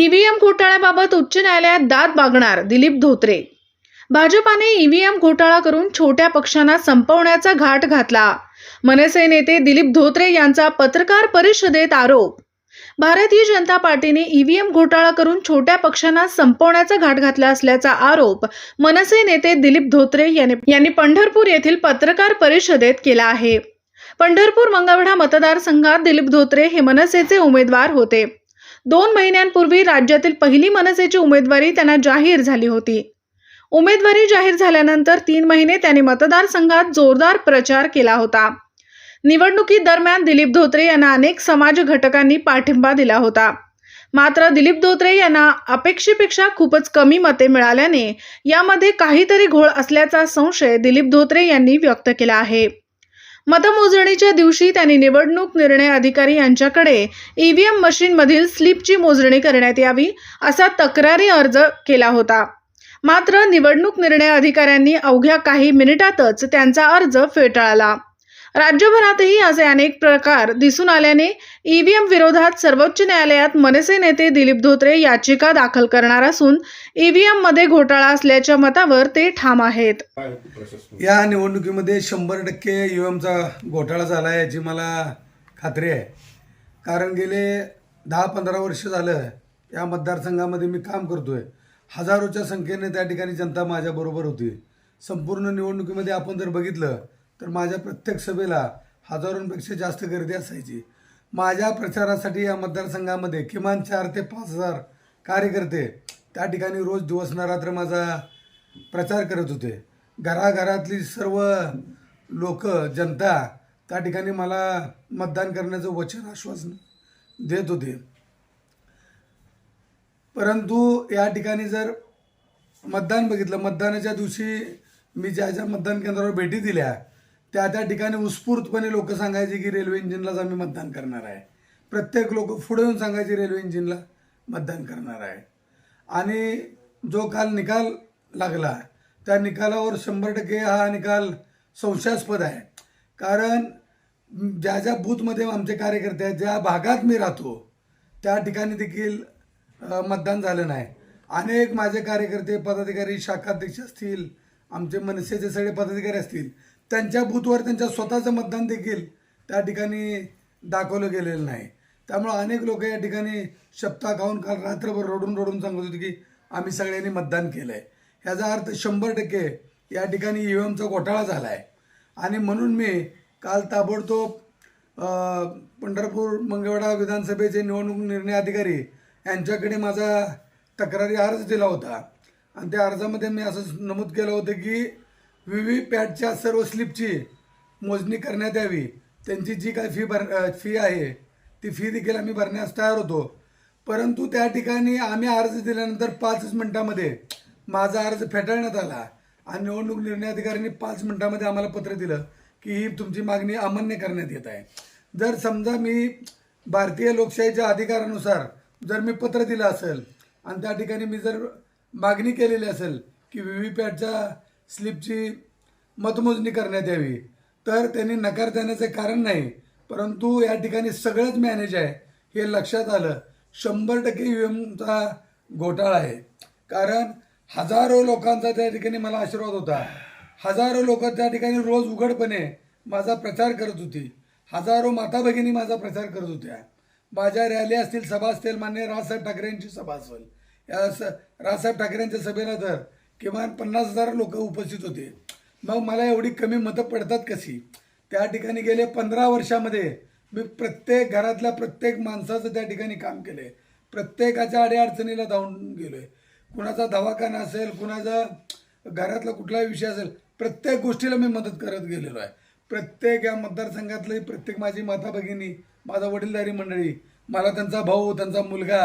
EVM घोटाळ्याबाबत उच्च न्यायालयात दाद मागणार दिलीप धोत्रे. भाजपाने ईव्हीएम घोटाळा करून छोट्या पक्षांना संपवण्याचा घाट घातला. मनसे नेते दिलीप धोत्रे यांचा पत्रकार परिषदेत आरोप. भारतीय जनता पार्टीने ईव्हीएम घोटाळा करून छोट्या पक्षांना संपवण्याचा घाट घातला असल्याचा आरोप मनसे नेते दिलीप धोत्रे यांनी यांनी पंढरपूर येथील पत्रकार परिषदेत केला आहे. पंढरपूर मंगळवेढा मतदारसंघात दिलीप धोत्रे हे मनसेचे उमेदवार होते. दोन महिन्यांपूर्वी राज्यातील पहिली मनसेची उमेदवारी त्यांना जाहीर झाली होती. उमेदवारी जाहीर झाल्यानंतर तीन महिने त्यांनी मतदारसंघात जोरदार प्रचार केला होता. निवडणुकीदरम्यान दिलीप धोत्रे यांना अनेक समाज घटकांनी पाठिंबा दिला होता. मात्र दिलीप धोत्रे यांना अपेक्षेपेक्षा खूपच कमी मते मिळाल्याने यामध्ये काहीतरी घोळ असल्याचा संशय दिलीप धोत्रे यांनी व्यक्त केला आहे. मतमोजणीच्या दिवशी त्यांनी निवडणूक निर्णय अधिकारी यांच्याकडे ईव्हीएम मशीनमधील स्लिपची मोजणी करण्यात यावी असा तक्रारी अर्ज केला होता. मात्र निवडणूक निर्णय अधिकाऱ्यांनी अवघ्या काही मिनिटातच त्यांचा अर्ज फेटाळला. राज्यभरातही असे अनेक प्रकार दिसून आल्याने ईव्हीएम विरोधात सर्वोच्च न्यायालयात मनसे नेते दिलीप धोत्रे याचिका दाखल करणार असून ईव्हीएममध्ये घोटाळा असल्याच्या मतावर ते ठाम आहेत. या निवडणुकीमध्ये शंभर टक्के ईव्हीएमचा घोटाळा झाला आहे याची मला खात्री आहे. कारण गेले दहा पंधरा वर्ष झालं या मतदारसंघामध्ये मी काम करतोय. हजारोच्या संख्येने त्या ठिकाणी जनता माझ्याबरोबर होती. संपूर्ण निवडणुकीमध्ये आपण जर बघितलं तर माझ्या प्रत्येक सभेला हजारोंपेक्षा जास्त गर्दी असायची. माझ्या प्रचारासाठी या मतदारसंघामध्ये किमान चार ते पाच हजार कार्यकर्ते त्या ठिकाणी रोज दिवस नरात्र रात्र माझा प्रचार करत होते. घराघरातली सर्व लोक जनता त्या ठिकाणी मला मतदान करण्याचं वचन आश्वासन देत होते. परंतु या ठिकाणी जर मतदान बघितलं मतदानाच्या दिवशी मी ज्या ज्या मतदान केंद्रावर भेटी दिल्या त्या त्या ठिकाणी उत्स्फूर्तपणे लोक सांगायचे की रेल्वे इंजिनलाच आम्ही मतदान करणार आहे. प्रत्येक लोक पुढे येऊन सांगायचे रेल्वे इंजिनला मतदान करणार आहे. आणि जो काल निकाल लागला त्या निकालावर शंभर टक्के हा निकाल संशयास्पद आहे. कारण ज्या ज्या बूथमध्ये आमचे कार्यकर्ते आहेत ज्या भागात मी राहतो त्या ठिकाणी देखील मतदान झालं नाही. अनेक माझे कार्यकर्ते पदाधिकारी शाखाध्यक्ष असतील आमचे मनसेचे सगळे पदाधिकारी असतील त्यांच्या बूथवर त्यांच्या स्वतःचं मतदान देखील त्या ठिकाणी दाखवलं गेलेलं नाही. त्यामुळं अनेक लोक या ठिकाणी शपथा खाऊन काल रात्रभर रडून रडून सांगत होते की आम्ही सगळ्यांनी मतदान केलं आहे ह्याचा अर्थ शंभर टक्के या ठिकाणी ई एमचा घोटाळा झाला आहे आणि म्हणून मी काल ताबडतोब पंढरपूर मंगळवाडा विधानसभेचे निवडणूक निर्णय अधिकारी यांच्याकडे माझा तक्रारी अर्ज दिला होता. आणि त्या अर्जामध्ये मी असं नमूद केलं होतं की व्ही व्ही पॅटच्या सर्व स्लिपची मोजणी करण्यात यावी. त्यांची जी काय फी भर फी आहे ती फी देखील आम्ही भरण्यास तयार होतो. परंतु त्या ठिकाणी आम्ही अर्ज दिल्यानंतर पाचच मिनटामध्ये माझा अर्ज फेटाळण्यात आला आणि निवडणूक निर्णय अधिकाऱ्यांनी पाच मिनटामध्ये आम्हाला पत्र दिलं की ही तुमची मागणी अमान्य करण्यात येत आहे. जर समजा मी भारतीय लोकशाहीच्या अधिकारानुसार जर मी पत्र दिलं असेल आणि त्या ठिकाणी मी जर मागणी केलेली असेल की व्ही व्ही पॅटच्या स्लिपची मतमोजणी करण्यात यावी. तर त्यांनी नकार देण्याचे कारण नाही परंतु या ठिकाणी सगळंच मॅनेज आहे हे लक्षात आलं. शंभर टक्के यू एमचा घोटाळा आहे. कारण हजारो लोकांचा त्या ठिकाणी मला आशीर्वाद होता. हजारो लोक त्या ठिकाणी रोज उघडपणे माझा प्रचार करत होती. हजारो माता भगिनी माझा प्रचार करत होत्या. माझ्या रॅली असतील सभा असतील मान्य राजसाहेब ठाकरेंची सभा असेल. या स राजसाहेब ठाकरेंच्या सभेला तर किमान पन्नास हजार लोक उपस्थित होते. मग मला एवढी कमी मतं पडतात कशी? त्या ठिकाणी गेले पंधरा वर्षामध्ये मी प्रत्येक घरातल्या प्रत्येक माणसाचं त्या ठिकाणी काम केलं आहे प्रत्येकाच्या अडीअडचणीला धावून गेलो आहे कुणाचा दवाखाना असेल कुणाचा घरातला कुठलाही विषय असेल प्रत्येक गोष्टीला मी मदत करत गेलेलो आहे. प्रत्येक या मतदारसंघातली प्रत्येक माझी माता भगिनी माझा वडीलधारी मंडळी मला त्यांचा भाऊ त्यांचा मुलगा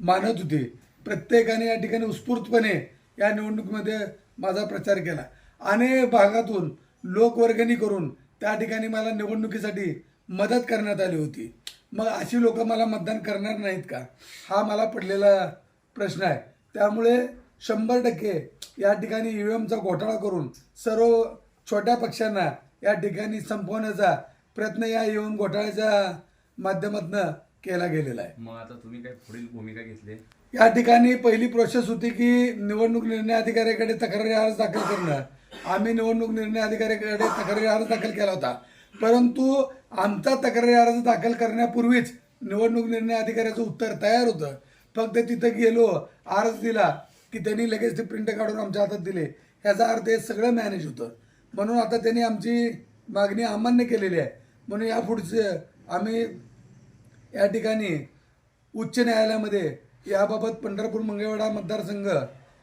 मानत होते. प्रत्येकाने या ठिकाणी उत्स्फूर्तपणे या निवडणुकीमध्ये माझा प्रचार केला. अनेक भागातून लोकवर्गणी करून त्या ठिकाणी मला निवडणुकीसाठी मदत करण्यात आली होती. मग अशी लोक मला मतदान करणार नाहीत का? हा मला पडलेला प्रश्न आहे. त्यामुळे शंभर टक्के या ठिकाणी ई एमचा घोटाळा करून सर्व छोट्या पक्षांना या ठिकाणी संपवण्याचा प्रयत्न या ई एम घोटाळ्याच्या माध्यमातून केला गेलेला आहे. मग आता तुम्ही काय पुढील भूमिका घेतली? या ठिकाणी पहिली प्रोसेस होती की निवडणूक निर्णय अधिकाऱ्याकडे तक्रारी अर्ज दाखल करणं. आम्ही निवडणूक निर्णय अधिकाऱ्याकडे तक्रारी अर्ज दाखल केला होता. परंतु आमचा तक्रारी अर्ज दाखल करण्यापूर्वीच निवडणूक निर्णय अधिकाऱ्याचं उत्तर तयार होतं. फक्त तिथं गेलो अर्ज दिला की त्यांनी लगेच ते प्रिंट काढून आमच्या हातात दिले. ह्याचा अर्थ हे सगळं मॅनेज होतं. म्हणून आता त्यांनी आमची मागणी अमान्य केलेली आहे. म्हणून यापुढचे आम्ही या ठिकाणी उच्च न्यायालयामध्ये याबाबत पंढरपूर मंगळवेढा मतदारसंघ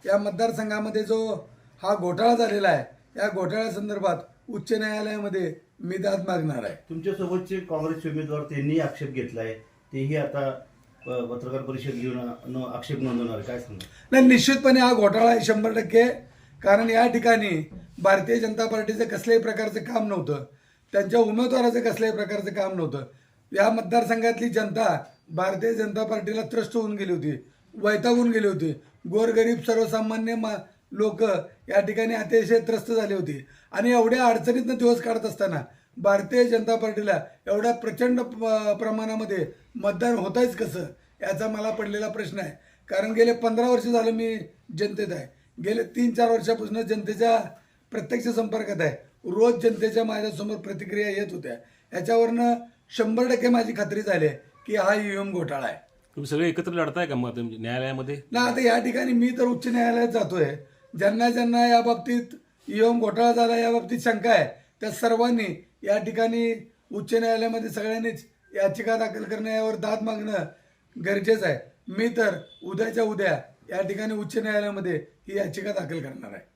या मतदारसंघामध्ये जो हा घोटाळा झालेला आहे या घोटाळ्यासंदर्भात उच्च न्यायालयामध्ये मी दाद मागणार आहे. तुमच्यासोबतचे काँग्रेसचे उमेदवार त्यांनी आक्षेप घेतलाय. तेही आता पत्रकार परिषद घेऊन आक्षेप नोंदवणार. आहे. काय सांगा नाही निश्चितपणे हा घोटाळा आहे शंभर टक्के. कारण या ठिकाणी भारतीय जनता पार्टीचं कसल्याही प्रकारचं काम नव्हतं. त्यांच्या उमेदवाराचं कसल्याही प्रकारचं काम नव्हतं. या मतदारसंघातली जनता भारतीय जनता पार्टीला त्रस्त होऊन गेली होती. वैतागून गेली होती. गोरगरीब सर्वसामान्य मा लोक या ठिकाणी अतिशय त्रस्त झाले होते. आणि एवढ्या अडचणीतनं दिवस काढत असताना भारतीय जनता पार्टीला एवढ्या प्रचंड प- प्रमाणामध्ये मतदान होतायच कसं याचा मला पडलेला प्रश्न आहे. कारण गेले पंधरा वर्ष झालं मी जनतेत आहे. गेले तीन चार वर्षापासून जनतेच्या प्रत्यक्ष संपर्कात आहे. रोज जनतेच्या माझ्यासमोर प्रतिक्रिया येत होत्या. याच्यावरनं शंभर टक्के माझी खात्री झाली आहे. की हा ईव्हीएम घोटाळा आहे. तुम्ही सगळे एकत्र लढताय का मग तुम्ही न्यायालयामध्ये? ना आता या ठिकाणी मी तर उच्च न्यायालयात जातोय. ज्यांना ज्यांना या बाबतीत ईव्हीएम घोटाळा झाला या बाबतीत शंका आहे त्या सर्वांनी या ठिकाणी उच्च न्यायालयामध्ये सगळ्यांनीच याचिका दाखल करणं यावर दाद मागणं गरजेचं आहे. मी तर उद्याच्या उद्या या ठिकाणी उच्च न्यायालयामध्ये ही याचिका दाखल करणार आहे.